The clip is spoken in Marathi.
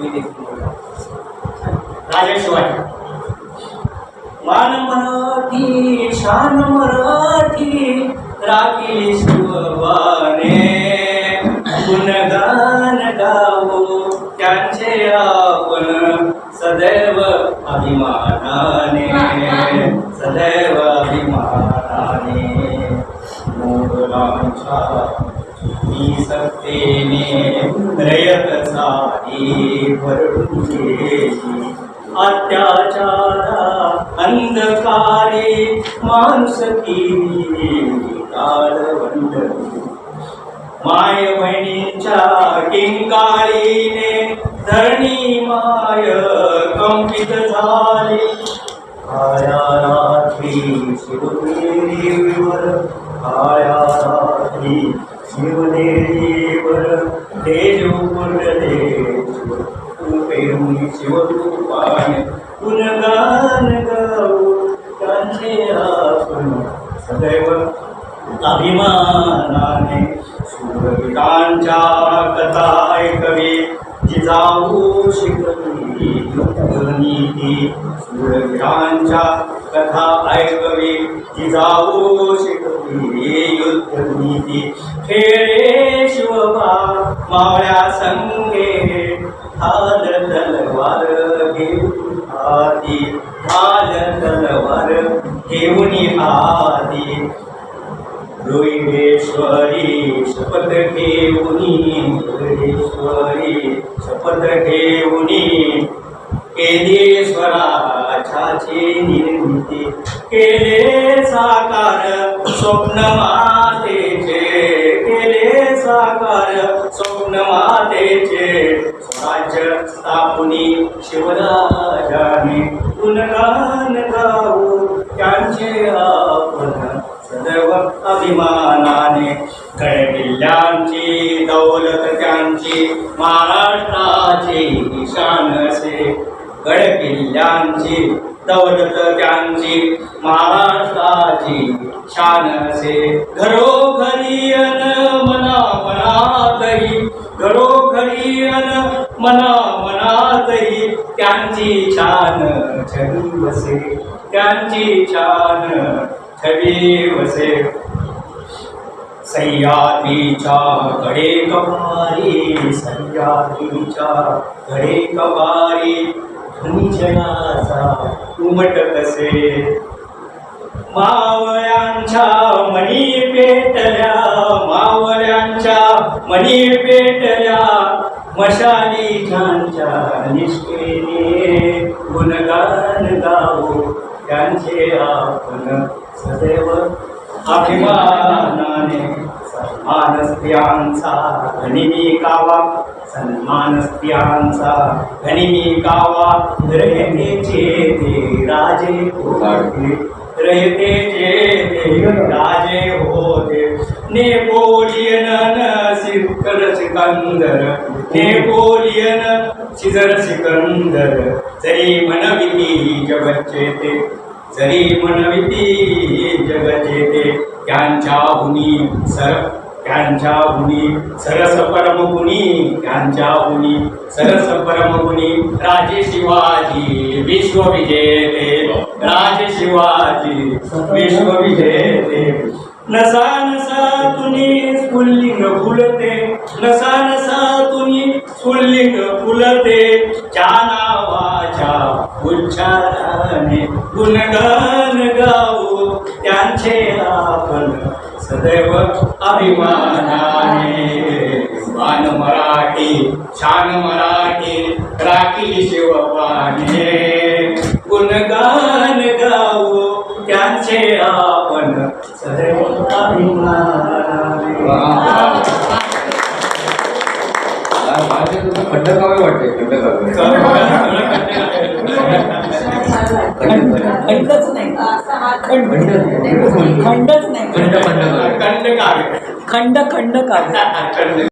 मी मान मराठी शान मराठी राखी शिवबाने गुणगान गावो त्यांचे आपण सदैव अभिमानाने. सदैव अभिमानाने. मोगलांच्या सत्तेने रयत सारी अत्याचारा अंधकारे माणूस केली काळवंड माय बहिणींच्या किंकाळीने धरणी माय कंपित झाली. शिवदेवीवर तेज उमटले प्रेमी शिवरूपाने गुणगान गाऊ त्यांचे आपण सदैव अभिमानाने सूरवीरांच्या कथा ऐकवी जिजाऊ शिकवी नीती सूरवीरांच्या कथा ऐकवी जिजाऊ शिकवी युद्धनीती खेळ मावळ्या संगे हाल तलवार घेऊन आधी हाल तलवार घेऊन आधी. रोहिणेश्वरी शपथ घेऊनी रोहिणेश्वरी शपथ घेऊनी केले स्वराजाची निर्मिती केले साकार स्वप्न गुणगान गाऊ त्यांचे आपण सदैव अभिमानाने. किल्ल्यांची दौलत त्यांची महाराष्ट्राची शान असे. किल्ल्यांची दौलत त्यांची महाराष्ट्राची शान असे. घरोघरी अन मना मनातही घरोघरी अन मना मनातही त्यांची छान छवी वसे त्यांची छान छवी वसे. सह्याद्रीच्या कडे कवारी सह्याद्रीच्या कडे कवारी उमट कसे. मावळ्यांच्या मणी पेटल्या मावळ्यांच्या मणी पेटल्या मशाली छानच्या निष्ठेने गुणगान गावो त्यांचे आपण सदैव अभिमानाने सन्मान स्त्रियांचा घनिमी कावा सन्मान स्त्रियांचा घनिमी कावा रयतेचे ते राजे होते. रयतेचे ते राजे होते. नेपोलियन शिखर सिकंदर नेपोलियन शिखर सिकंदर जरी मनविती जगच्चे ते जरी मनविती जगचे ते त्यांच्या हुनी सर त्यांच्या हुनी सरस परमगुणी त्यांच्या हुनी सरस परमगुणी राजे शिवाजी विश्वविजेते राजे शिवाजी विश्वविजेते. नसा नसा तुनी स्फुल्लिंग फुलते नसा नसा तुनी स्फुल्लिंग फुलते त्या नावाच्या उच्चाराने गुणगान गाऊ त्यांचे आपण सदैव अभिमानाने. मान मराठी छान मराठी राखी शिवपाने. गुणगान गाऊ त्यांचे आपण खंडकाव्य वाटते खंडकाव्य खंडच नाही खंड खंड खंडच नाही खंड खंड काव्य खंड खंड काव्य खंड